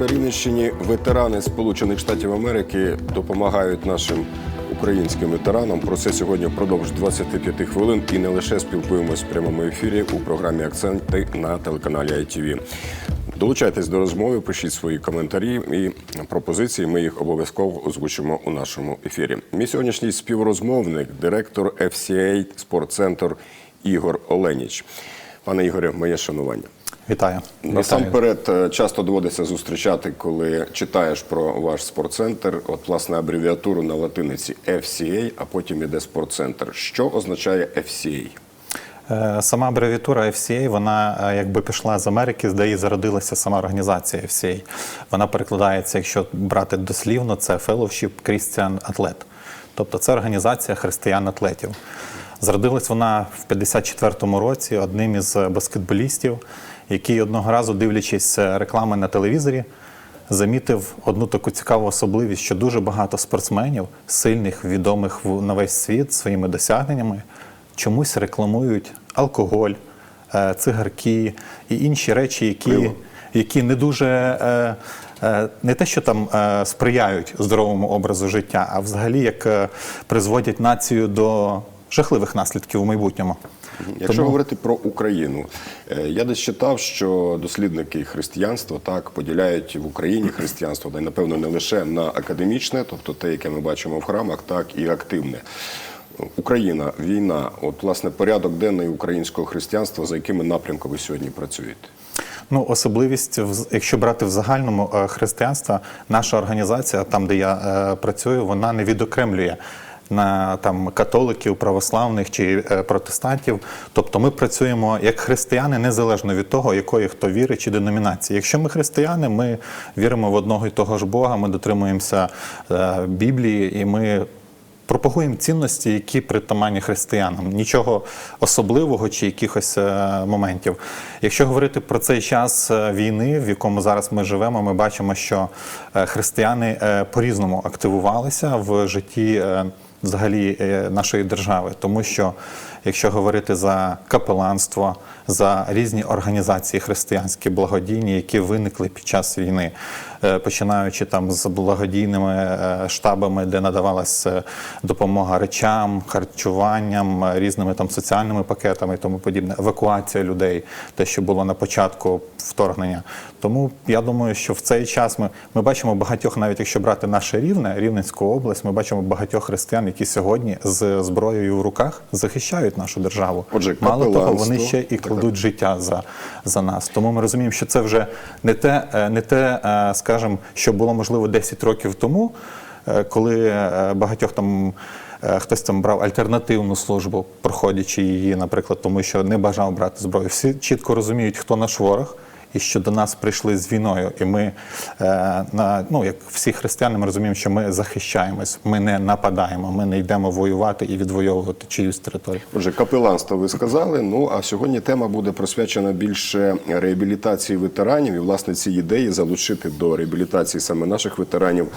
на Рівненщині ветерани Сполучених Штатів Америки допомагають нашим українським ветеранам. Про це сьогодні впродовж 25 хвилин і не лише спілкуємось в прямому ефірі у програмі Акценти на телеканалі ITV. Долучайтесь до розмови, пишіть свої коментарі і пропозиції. Ми їх обов'язково озвучимо у нашому ефірі. Мій сьогоднішній співрозмовник, директор FCA Спортцентр Ігор Оленіч. Пане Ігорю, моє шанування. Вітаю. Насамперед, е, часто доводиться зустрічати, коли читаєш про ваш спортцентр, от власне абревіатуру на латиниці FCA, а потім іде спортцентр. Що означає FCA? Е, Сама абревіатура FCA, вона е, якби пішла з Америки, де і зародилася сама організація FCA. Вона перекладається, якщо брати дослівно, це Fellowship Christian Athlete. Тобто це організація християн-атлетів. Зародилась вона в 54-му році одним із баскетболістів, який одного разу, дивлячись реклами на телевізорі, замітив одну таку цікаву особливість, що дуже багато спортсменів, сильних, відомих на весь світ своїми досягненнями, чомусь рекламують алкоголь, е, цигарки і інші речі, які, які не дуже е, е, не те, що там е, сприяють здоровому образу життя, а взагалі як е, призводять націю до жахливих наслідків у майбутньому. Якщо Тому- говорити про Україну, е, я десь читав, що дослідники християнства так поділяють в Україні християнство, й напевно не лише на академічне, тобто те, яке ми бачимо в храмах, так і активне. Україна, війна, от власне порядок денний українського християнства, за якими напрямками ви сьогодні працюєте? Ну, особливість, якщо брати в загальному е, християнства, наша організація, там де я е, працюю, вона не відокремлює на там католиків, православних чи е, протестантів. Тобто ми працюємо як християни незалежно від того, якої хто вірить чи деномінації. Якщо ми християни, ми віримо в одного і того ж Бога, ми дотримуємося е, Біблії і ми пропагуємо цінності, які притаманні християнам. Нічого особливого чи якихось е, моментів. Якщо говорити про цей час війни, в якому зараз ми живемо, ми бачимо, що християни е, по-різному активувалися в житті. Взагалі е, нашої держави, тому що якщо говорити за капеланство, за різні організації християнські благодійні, які виникли під час війни, е, починаючи там з благодійними е, штабами, де надавалася допомога речам, харчуванням, різними там соціальними пакетами і тому подібне, евакуація людей, те, що було на початку вторгнення. Тому я думаю, що в цей час ми, ми бачимо багатьох, навіть якщо брати наше рівне, Рівненську область, ми бачимо багатьох християн, які сьогодні з зброєю в руках захищають нашу державу. Отже, Мало того, вони ще і кладуть життя за, за нас. Тому ми розуміємо, що це вже не те, е, не те, е, скажімо, що було можливо 10 років тому, е, коли багатьох там. Хтось там брав альтернативну службу, проходячи її, наприклад, тому що не бажав брати зброю. Всі чітко розуміють, хто наш ворог, і що до нас прийшли з війною. І ми, е, на, ну, як всі християни, ми розуміємо, що ми захищаємось, ми не нападаємо, ми не йдемо воювати і відвоювати чиюсь територію. Отже, капеланство ви сказали. Ну а сьогодні тема буде присвячена більше реабілітації ветеранів і власне ці ідеї залучити до реабілітації саме наших ветеранів,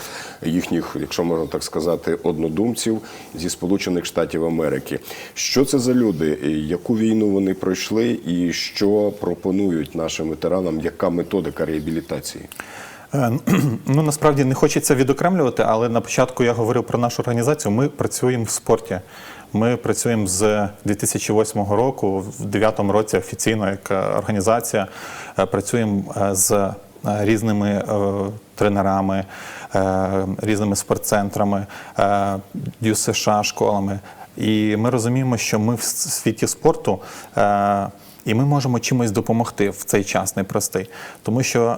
їхніх, якщо можна так сказати, однодумців зі Сполучених Штатів Америки. Що це за люди? Яку війну вони пройшли, і що пропонують нашим ветеранам? Яка методика реабілітації? Е, Ну насправді не хочеться відокремлювати, але на початку я говорив про нашу організацію. Ми працюємо в спорті. Ми працюємо з 2008 року, в 2009 році офіційно як е, організація. е, Працюємо з різними тренерами, різними спортцентрами, ДЮСШ школами. І ми розуміємо, що ми в світі спорту. І ми можемо чимось допомогти в цей час непростий, тому що е,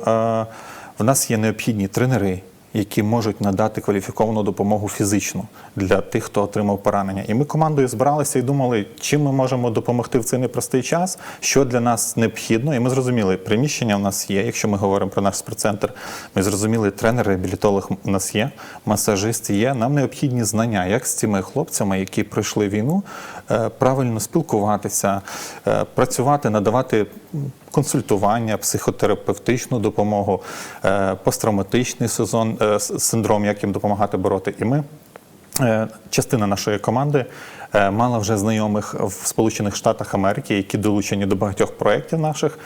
в нас є необхідні тренери, які можуть надати кваліфіковану допомогу фізичну для тих, хто отримав поранення. І ми командою збиралися і думали, чим ми можемо допомогти в цей непростий час, що для нас необхідно. І ми зрозуміли, приміщення в нас є. Якщо ми говоримо про наш спортцентр, ми зрозуміли, тренер, реабілітолог у нас є, масажист є. Нам необхідні знання, як з цими хлопцями, які пройшли війну, е, правильно спілкуватися, е, працювати, надавати консультування, психотерапевтичну допомогу, е, посттравматичний сезон, е, синдром, як їм допомагати бороти. І ми, е, частина нашої команди, мала вже знайомих в Сполучених Штатах Америки, які долучені до багатьох проєктів наших.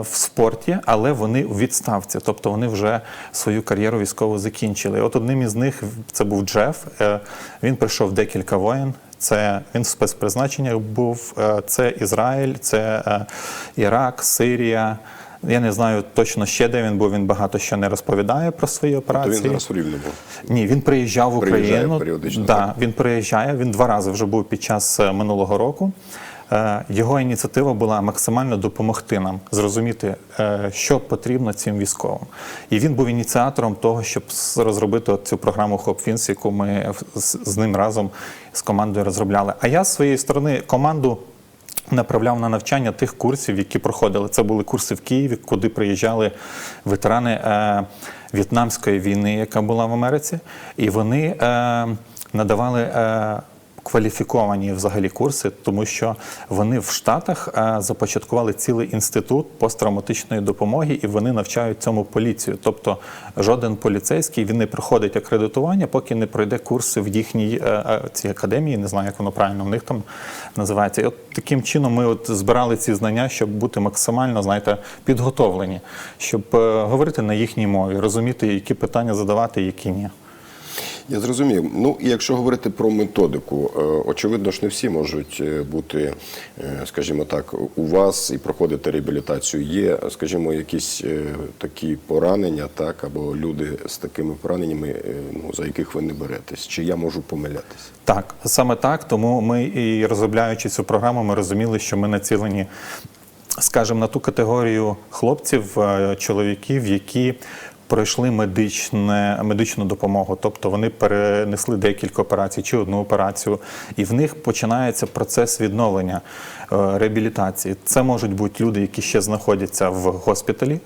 в спорті, але вони у відставці, тобто вони вже свою кар'єру військову закінчили. От одним із них це був Джеф. Він пройшов декілька воєн. Це він в спецпризначеннях був. е, Це Ізраїль, це е, Ірак, Сирія. Я не знаю точно ще де він був. Він багато що не розповідає про свої То він зараз в Рівному. Ні, він приїжджав в Приїжджає Україну. періодично, Да, так? він приїжджає. Він два рази вже був під час е, минулого року. Е, Його ініціатива була максимально допомогти нам зрозуміти, е, що потрібно цим військовим. І він був ініціатором того, щоб розробити цю програму HopFins, яку ми з ним разом з командою розробляли. А я з своєї сторони команду направляв на навчання тих курсів, які проходили. Це були курси в Києві, куди приїжджали ветерани е, В'єтнамської війни, яка була в Америці, і вони е, надавали. Е, Кваліфіковані взагалі курси, тому що вони в Штатах е, започаткували цілий інститут посттравматичної допомоги, і вони навчають цьому поліцію. Тобто жоден поліцейський він не проходить акредитування, поки не пройде курси в їхній е, е, цій академії. Не знаю, як воно правильно в них там називається. І от таким чином ми от збирали ці знання, щоб бути максимально, знаєте, підготовлені, щоб говорити на їхній мові, розуміти, які питання задавати, які ні. Я зрозумів. Ну, і якщо говорити про методику, е, очевидно ж не всі можуть е, бути, е, скажімо так, у вас і проходити реабілітацію. Є, скажімо, якісь такі поранення, так, або люди з такими пораненнями, ну, за яких ви не беретесь. Чи я можу помилятися? Так, саме так. Тому ми і розробляючи цю програму, ми розуміли, що ми націлені, скажімо, на ту категорію хлопців, чоловіків, які пройшли медичне, медичну допомогу, тобто вони перенесли декілька операцій чи одну операцію, і в них починається процес відновлення е, реабілітації. Це можуть бути люди, які ще знаходяться в госпіталі.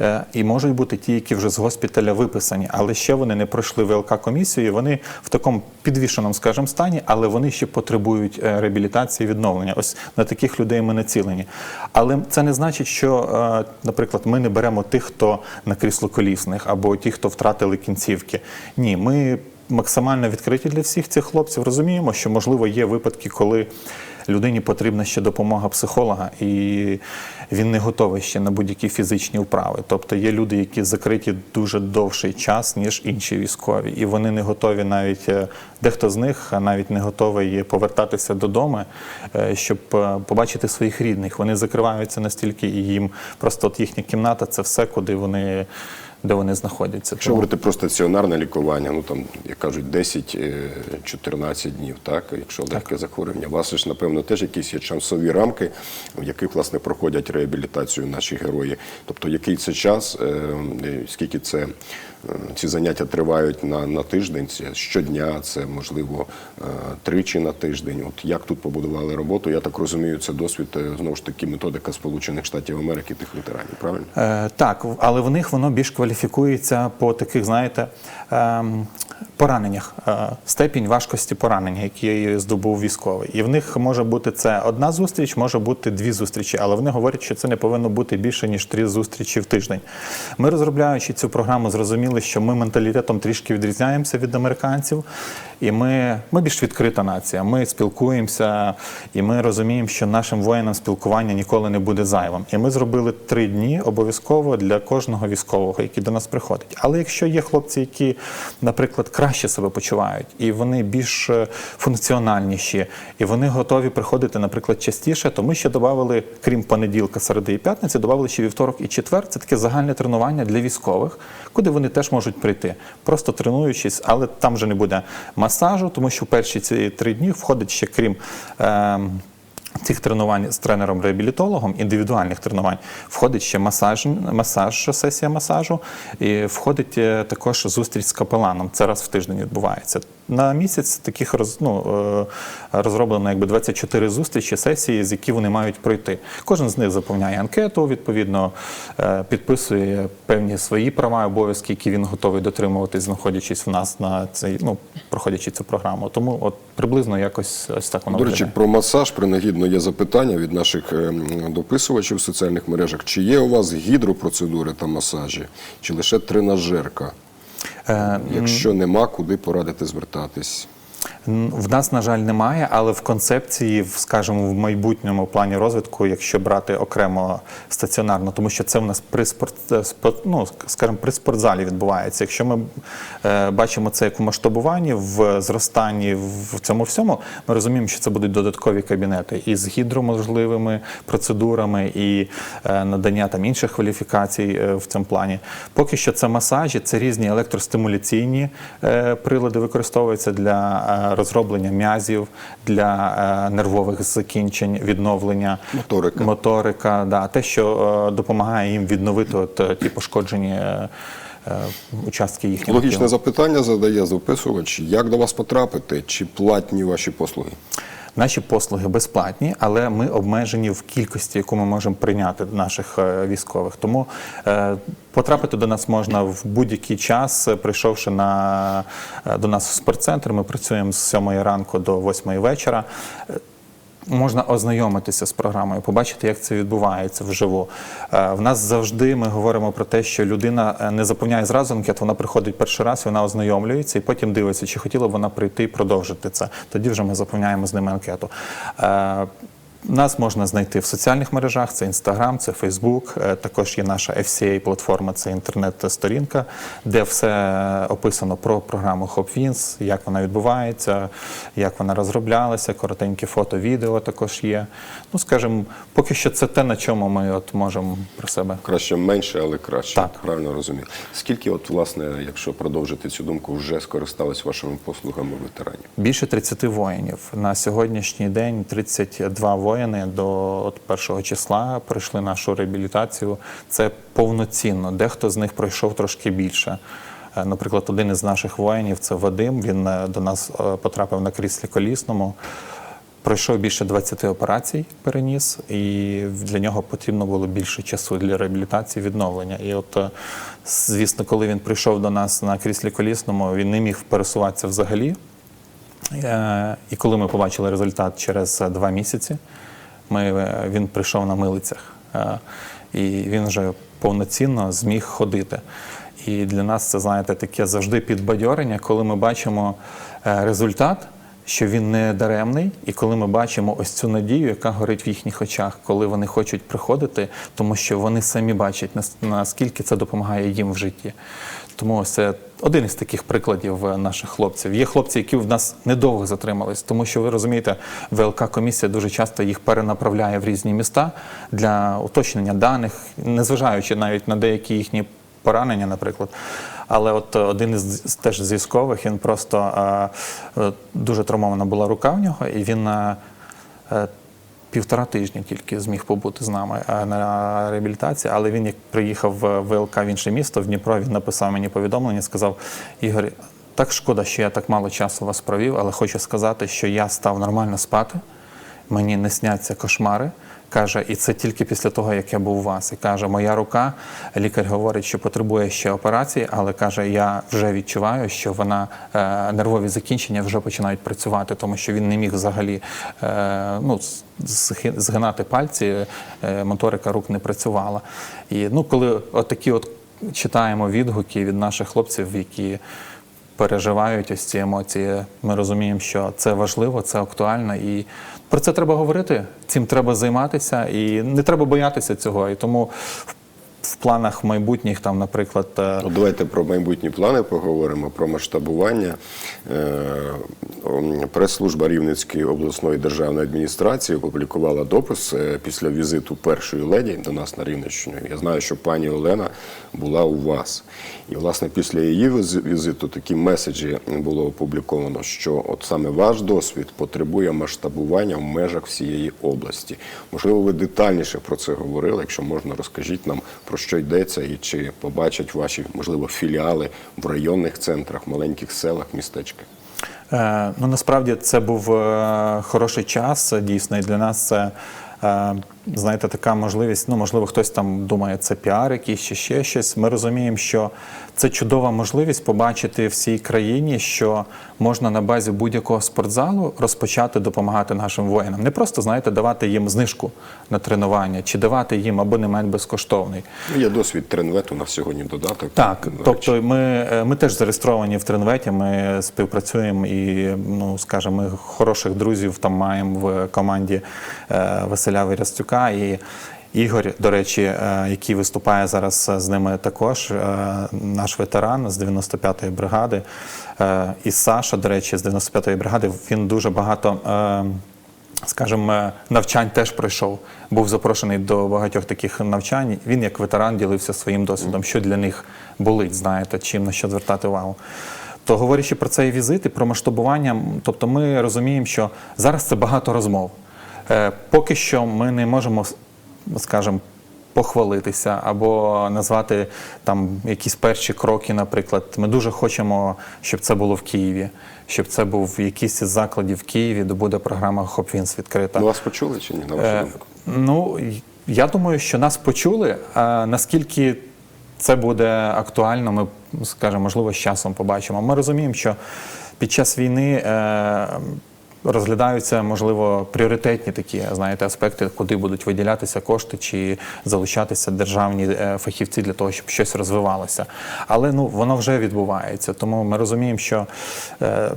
Е, І можуть бути ті, які вже з госпіталя виписані, але ще вони не пройшли ВЛК комісію. Вони в такому підвішеному, скажімо, стані, але вони ще потребують е, реабілітації, відновлення. Ось на таких людей ми націлені. Але це не значить, що, е, наприклад, ми не беремо тих, хто на кріслоколісних, або ті, хто втратили кінцівки. Ні, ми максимально відкриті для всіх цих хлопців. Розуміємо, що можливо є випадки, коли людині потрібна ще допомога психолога, і він не готовий ще на будь-які фізичні вправи. Тобто є люди, які закриті дуже довший час, ніж інші військові, і вони не готові навіть е, дехто з них навіть не готовий повертатися додому, е, щоб е, побачити своїх рідних. Вони закриваються настільки, і їм просто от їхня кімната це все, куди вони. Де вони знаходяться. Якщо говорити про стаціонарне лікування, ну там, як кажуть, 10-14 днів, так, якщо легке захворювання, у вас ж, напевно, теж якісь є часові рамки, в яких, власне, проходять реабілітацію наші герої. Тобто, який це час, е, е, скільки це, е, ці заняття тривають на, на тиждень, щодня, це, можливо, е, тричі на тиждень. От як тут побудували роботу, я так розумію, це досвід, е, знову ж таки, методика Сполучених Штатів Америки тих ветеранів, правильно? Е, так, але в них воно більш кваліфікується по таких, знаєте, ем, пораненнях, е, степінь важкості поранення, які здобув військовий. І в них може бути це одна зустріч, може бути дві зустрічі, але вони говорять, що це не повинно бути більше ніж три зустрічі в тиждень. Ми, розробляючи цю програму, зрозуміли, що ми менталітетом трішки відрізняємося від американців, і ми, ми більш відкрита нація. Ми спілкуємося, і ми розуміємо, що нашим воїнам спілкування ніколи не буде зайвим. І ми зробили три дні обов'язково для кожного військового, який до нас приходить. Але якщо є хлопці, які, наприклад, краще себе почувають, і вони більш е, функціональніші, і вони готові приходити, наприклад, частіше, то ми ще додали, крім понеділка, середи і п'ятниці, додали ще вівторок і четвер. Це таке загальне тренування для військових, куди вони теж можуть прийти, просто тренуючись, але там вже не буде масажу, тому що в перші ці три дні входить ще крім. ем, Цих тренувань з тренером-реабілітологом, індивідуальних тренувань, входить ще масаж, масаж, сесія масажу, і входить е, також зустріч з капеланом. Це раз в тиждень відбувається. На місяць таких роз, ну, е, розроблено якби 24 зустрічі, сесії, з які вони мають пройти. Кожен з них заповняє анкету, відповідно е, підписує певні свої права обов'язки, які він готовий дотримуватись, знаходячись в нас на цей, ну, проходячи цю програму. Тому от приблизно якось ось так воно До речі, про масаж принагідно є запитання від наших ем, дописувачів в соціальних мережах. Чи є у вас гідропроцедури та масажі, чи лише тренажерка? Е, Якщо нема, куди порадити звертатись? В нас, на жаль, немає, але в концепції, скажімо, в майбутньому плані розвитку, якщо брати окремо стаціонарно, тому що це в нас при спорт, е, ну, скажімо, при спортзалі відбувається. Якщо ми е, бачимо це як в масштабуванні, в зростанні, в цьому всьому, ми розуміємо, що це будуть додаткові кабінети із гідроможливими процедурами і е, надання там інших кваліфікацій в цьому плані. Поки що це масажі, це різні електростимуляційні прилади використовуються для е, розроблення м'язів, для е, нервових закінчень, відновлення Моторика. моторика, да, те, що е, допомагає їм відновити от, ті пошкоджені участки їхнього Логічне тіла. запитання задає записувач. Як до вас потрапити? Чи платні ваші послуги? Наші послуги безплатні, але ми обмежені в кількості, яку ми можемо прийняти наших е, військових. Тому е, потрапити до нас можна в будь-який час, е, прийшовши на, до нас в спортцентр. Ми працюємо з 7 ранку до 8 вечора. Е, Можна ознайомитися з програмою, побачити, як це відбувається вживу. Е, В нас завжди ми говоримо про те, що людина е, не заповняє зразу анкет, вона приходить перший раз, вона ознайомлюється і потім дивиться, чи хотіла б вона прийти і продовжити це. Тоді вже ми заповняємо з ними анкету. Нас можна знайти в соціальних мережах: це Instagram, це е, також є наша FCA-платформа, це інтернет-сторінка, де все описано про програму HopWins, як вона відбувається, як вона розроблялася, коротенькі фото, відео також є. Ну, скажімо, поки що це те, на чому ми от можемо про себе. Краще менше, але краще. Так. Правильно розумію. Скільки, от, власне, якщо продовжити цю думку, вже скористались вашими послугами ветеранів? Більше 30 воїнів. На сьогоднішній день 32 воїни до от першого числа пройшли нашу реабілітацію. Це повноцінно. Дехто з них пройшов трошки більше. Е, Наприклад, один із наших воїнів це Вадим. Він е, до нас е, потрапив на кріслі колісному. Пройшов більше 20 операцій, переніс, і для нього потрібно було більше часу для реабілітації, відновлення. І от, звісно, коли він прийшов до нас на кріслі колісному, він не міг пересуватися взагалі. Е, І коли ми побачили результат через е, два місяці, ми, е, він прийшов на милицях. І він вже повноцінно зміг ходити. І для нас це, знаєте, таке завжди підбадьорення, коли ми бачимо результат, що він не даремний, і коли ми бачимо ось цю надію, яка горить в їхніх очах, коли вони хочуть приходити, тому що вони самі бачать, нас- наскільки це допомагає їм в житті. Тому ось це один із таких прикладів е, наших хлопців. Є хлопці, які в нас недовго затримались, тому що ви розумієте, ВЛК комісія дуже часто їх перенаправляє в різні міста для уточнення даних, незважаючи навіть на деякі їхні поранення, наприклад. Але от е, один із теж з військових він просто е, дуже травмована була рука в нього, і він півтора тижні тільки зміг побути з нами е, на реабілітації. Але він, як приїхав в ВЛК в інше місто, в Дніпро, він написав мені повідомлення, сказав: Ігор, так шкода, що я так мало часу вас провів, але хочу сказати, що я став нормально спати. Мені не сняться кошмари. Каже, і це тільки після того, як я був у вас. І каже, моя рука, лікар говорить, що потребує ще операції, але каже, я вже відчуваю, що вона е, нервові закінчення вже починають працювати, тому що він не міг взагалі е, ну, згинати пальці, е, моторика рук не працювала. І ну, коли отакі от читаємо відгуки від наших хлопців, які переживають ось ці емоції. Ми розуміємо, що це важливо, це актуально, і про це треба говорити. Цим треба займатися, і не треба боятися цього. І тому в- в планах майбутніх, там, наприклад, е, Ну, давайте про майбутні плани поговоримо, про масштабування. Е, Прес-служба Рівненської обласної державної адміністрації опублікувала допис е, після візиту першої леді до нас на Рівненщину. Я знаю, що пані Олена була у вас. І, власне, після її візиту такі меседжі було опубліковано, що от саме ваш досвід потребує масштабування в межах всієї області. Можливо, ви детальніше про це говорили. Якщо можна, розкажіть нам про що йдеться і чи побачать ваші, можливо, філіали в районних центрах, маленьких селах, містечках. Е, Ну насправді це був е, хороший час. Дійсно, і для нас це е, знаєте, така можливість. Ну, можливо, хтось там думає, це піар якийсь чи ще щось. Ми розуміємо, що це чудова можливість побачити всій країні, що можна на базі будь-якого спортзалу розпочати допомагати нашим воїнам. Не просто знаєте, давати їм знижку на тренування чи давати їм абонемент безкоштовний. Ну, Є досвід тренвету на сьогодні додаток. Так, тобто ми, е, ми теж зареєстровані в Тренветі, ми співпрацюємо і, ну скажімо, ми хороших друзів там маємо в команді е, Василя Вірястюка і. Ігор, до речі, е, який виступає зараз з ними також, е, наш ветеран з 95-ї бригади, е, і Саша, до речі, з 95-ї бригади, він дуже багато е, скажімо, е, навчань теж пройшов. Був запрошений до багатьох таких навчань. Він, як ветеран, ділився своїм досвідом, що для них болить, знаєте, чим на що звертати увагу. То говорячи про цей візит і про масштабування, тобто ми розуміємо, що зараз це багато розмов. Е, Поки що ми не можемо, скажімо, похвалитися або назвати там якісь перші кроки, наприклад. Ми дуже хочемо, щоб це було в Києві, щоб це був якийсь із закладів в Києві, де буде програма Хопвінс відкрита. Ну, вас почули чи ні, на вашу Е, думку? Ну, я думаю, що нас почули. А наскільки це буде актуально, ми скажімо, можливо, з часом побачимо. Ми розуміємо, що під час війни. Е, Розглядаються, можливо, пріоритетні такі, знаєте, аспекти, куди будуть виділятися кошти чи залучатися державні е, фахівці для того, щоб щось розвивалося. Але ну воно вже відбувається. Тому ми розуміємо, що е,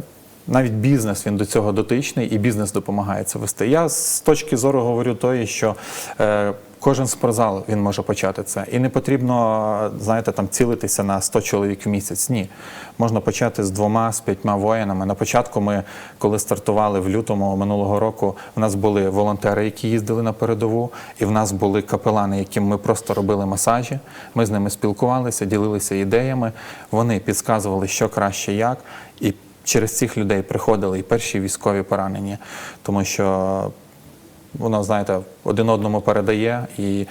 навіть бізнес він до цього дотичний, і бізнес допомагає це вести. Я з точки зору говорю тої, що е, кожен спортзал він може почати це. І не потрібно, знаєте, там цілитися на 100 чоловік в місяць. Ні. Можна почати з двома, з п'ятьма воїнами. На початку ми, коли стартували в лютому минулого року, в нас були волонтери, які їздили на передову, і в нас були капелани, яким ми просто робили масажі. Ми з ними спілкувалися, ділилися ідеями. Вони підказували, що краще, як. І через цих людей приходили і перші військові поранення, тому що воно, знаєте, один одному передає, і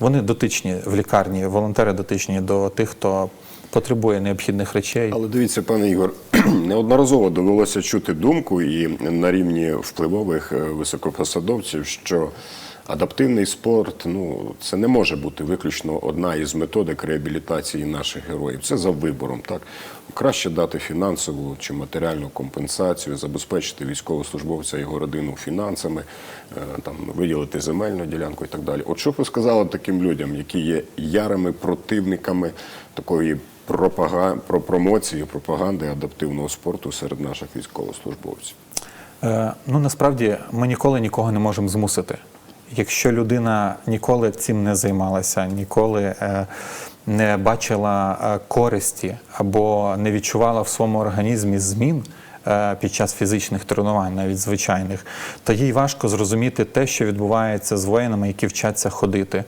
вони дотичні в лікарні, волонтери дотичні до тих, хто потребує необхідних речей. Але дивіться, пане Ігор, неодноразово довелося чути думку і на рівні впливових е, високопосадовців, що адаптивний спорт ну це не може бути виключно одна із методик реабілітації наших героїв. Це за вибором. Так краще дати фінансову чи матеріальну компенсацію, забезпечити військовослужбовця його родину фінансами, е, там виділити земельну ділянку і так далі. От що б ви сказали таким людям, які є ярими противниками такої пропага... про промоції, пропаганди адаптивного спорту серед наших військовослужбовців. Е, ну насправді ми ніколи нікого не можемо змусити. Якщо людина ніколи цим не займалася, ніколи е, не бачила е, користі або не відчувала в своєму організмі змін е, під час фізичних тренувань, навіть звичайних, то їй важко зрозуміти те, що відбувається з воїнами, які вчаться ходити,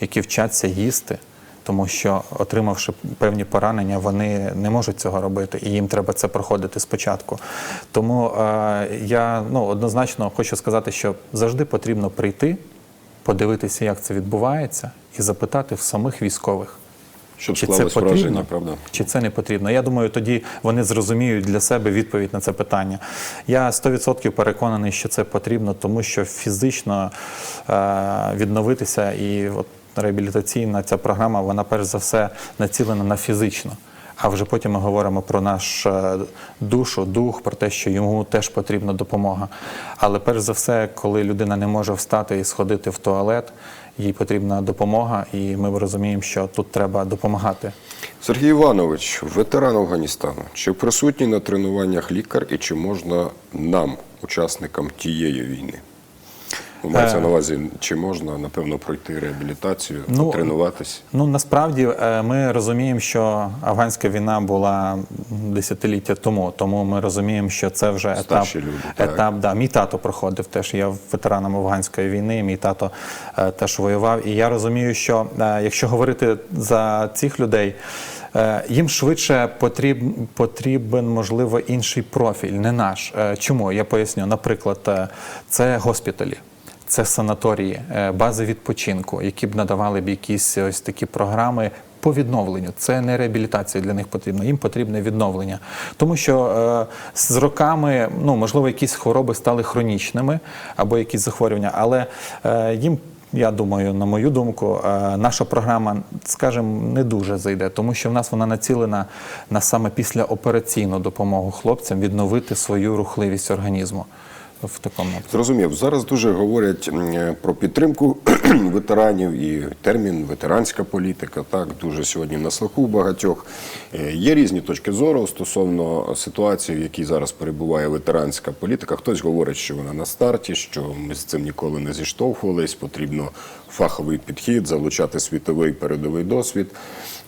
які вчаться їсти. Тому що, отримавши певні поранення, вони не можуть цього робити, і їм треба це проходити спочатку. Тому е, я ну, однозначно хочу сказати, що завжди потрібно прийти, подивитися, як це відбувається, і запитати в самих військових. Щоб Чи це потрібно, враження, правда? чи це не потрібно? Я думаю, тоді вони зрозуміють для себе відповідь на це питання. Я 100% переконаний, що це потрібно, тому що фізично е, відновитися і от реабілітаційна ця програма, вона перш за все націлена на фізично. А вже потім ми говоримо про наш е, душу, дух, про те, що йому теж потрібна допомога. Але перш за все, коли людина не може встати і сходити в туалет, їй потрібна допомога, і ми розуміємо, що тут треба допомагати. Сергій Іванович, ветеран Афганістану. Чи присутній на тренуваннях лікар і чи можна нам, учасникам тієї війни? Ну, Мається Е. на увазі, чи можна, напевно, пройти реабілітацію, Ну, тренуватись? Ну насправді е, ми розуміємо, що афганська війна була десятиліття тому. Тому ми розуміємо, що це вже етап. Старші люди, так. етап да. Мій тато проходив теж. Я ветераном афганської війни. Мій тато е, теж воював. І я розумію, що якщо говорити за цих людей. Їм швидше потрібен, потрібен, можливо, інший профіль, не наш. Чому? Я поясню. Наприклад, це госпіталі. Це санаторії, е, бази відпочинку, які б надавали б якісь ось такі програми по відновленню. Це не реабілітація для них потрібна, їм потрібне відновлення. Тому що е, з роками, ну можливо, якісь хвороби стали хронічними або якісь захворювання, але е, їм я думаю, на мою думку, е, наша програма, скажімо, не дуже зайде, тому що в нас вона націлена на саме післяопераційну допомогу хлопцям відновити свою рухливість організму в такому. Зрозумів. Зараз дуже говорять е, про підтримку ветеранів і термін ветеранська політика. Так дуже сьогодні на слуху багатьох. Е, Є різні точки зору стосовно ситуації, в якій зараз перебуває ветеранська політика. Хтось говорить, що вона на старті, що ми з цим ніколи не зіштовхувались. Потрібно фаховий підхід, залучати світовий передовий досвід.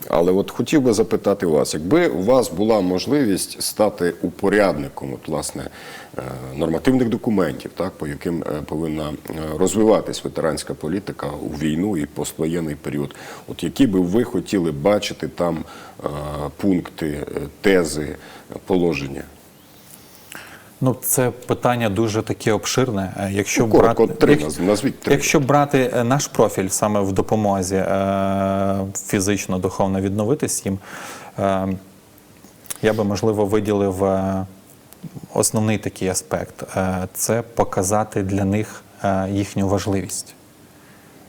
Але от хотів би запитати вас, якби у вас була можливість стати упорядником, от, власне, е, нормативних документів, так, по яким е, повинна е, розвиватись ветеранська політика у війну і поствоєнний період, от які би ви хотіли бачити там пункти, тези, положення? Ну, це питання дуже таке обширне. Е, Якщо Ну, брати, три, як- назвіть три. Якщо брати е, наш профіль саме в допомозі е, фізично, духовно відновитись їм, е, я би можливо виділив е, основний такий аспект Е, це показати для них е, їхню важливість.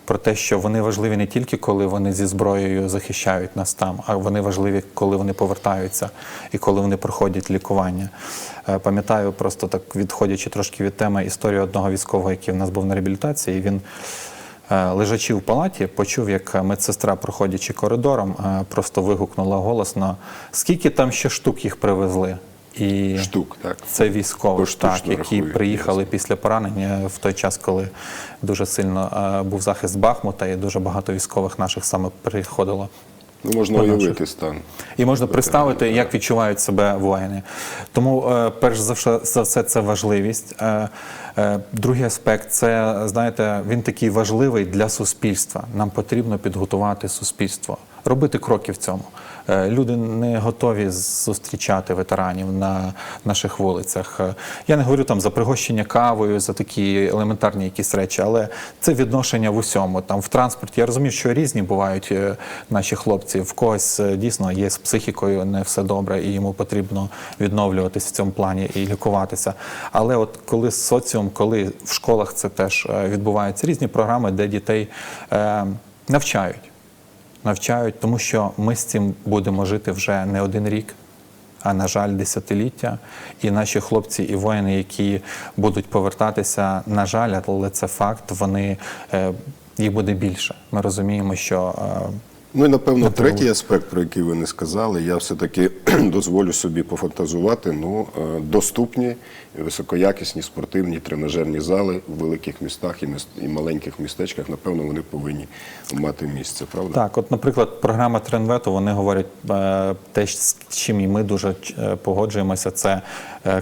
Про те, що вони важливі не тільки коли вони зі зброєю захищають нас там, а вони важливі, коли вони повертаються і коли вони проходять лікування. Е, Пам'ятаю, просто так відходячи трошки від теми історію одного військового, який в нас був на реабілітації. Він е, лежачи в палаті, почув, як медсестра, проходячи коридором, е, просто вигукнула голосно: скільки там ще штук їх привезли? І Штук, так. це військові, так, які рахують, приїхали ясно. після поранення в той час, коли дуже сильно е, був захист Бахмута, і дуже багато військових наших саме приходило. Ну, можна уявити стан. І можна представити, як відчувають себе воїни. Тому, е, перш за все, за все, це важливість. Е, Другий аспект це, знаєте, він такий важливий для суспільства. Нам потрібно підготувати суспільство, робити кроки в цьому. Е, Люди не готові зустрічати ветеранів на наших вулицях. Е, Я не говорю там за пригощення кавою, за такі елементарні якісь речі, але це відношення в усьому. Там в транспорті. Я розумію, що різні бувають е, наші хлопці. В когось дійсно є з психікою не все добре, і йому потрібно відновлюватись в цьому плані і лікуватися. Але от коли соціум, коли в школах це теж відбуваються різні програми, де дітей навчають навчають, тому що ми з цим будемо жити вже не один рік, а на жаль, десятиліття. І наші хлопці і воїни, які будуть повертатися, на жаль, але це факт, вони е, їх буде більше. Ми розуміємо, що е, Ну і напевно третій аспект, про який ви не сказали, я все-таки дозволю собі пофантазувати. Ну е, доступні, високоякісні спортивні тренажерні зали в великих містах і, міст, і маленьких містечках, напевно, вони повинні мати місце, правда? Так, от, наприклад, програма Тренвету, вони говорять е, те, з чим і ми дуже е, погоджуємося. Це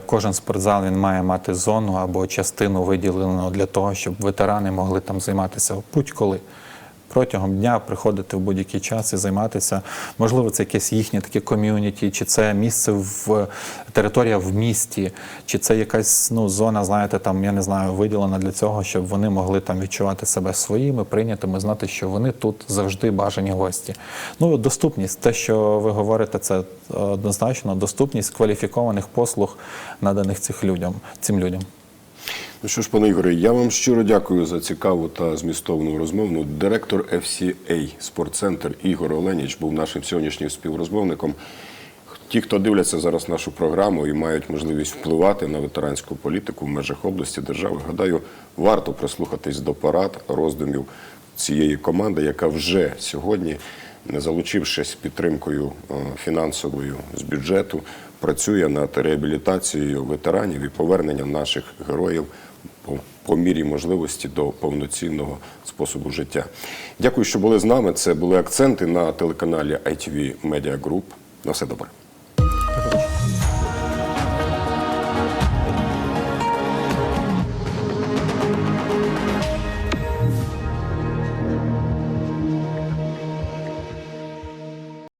кожен спортзал він має мати зону або частину виділену для того, щоб ветерани могли там займатися будь-коли. Протягом дня приходити в будь-який час і займатися. Можливо, це якесь їхнє таке ком'юніті, чи це місце в територія в місті, чи це якась ну, зона, знаєте, там я не знаю, виділена для цього, щоб вони могли там відчувати себе своїми, прийнятими, знати, що вони тут завжди бажані гості. Ну, доступність, те, що ви говорите, це однозначно доступність кваліфікованих послуг, наданих цих людям, цим людям. Ну що ж, пане Ігоре, я вам щиро дякую за цікаву та змістовну розмову. Директор FCA спортцентр Ігор Оленіч був нашим сьогоднішнім співрозмовником. Ті, хто дивляться зараз нашу програму і мають можливість впливати на ветеранську політику в межах області держави, гадаю, варто прислухатись до парад роздумів цієї команди, яка вже сьогодні, залучившись підтримкою е, фінансовою з бюджету, працює над реабілітацією ветеранів і поверненням наших героїв по, мірі можливості до повноцінного способу життя. Дякую, що були з нами. Це були акценти на телеканалі ITV Media Group. На все добре.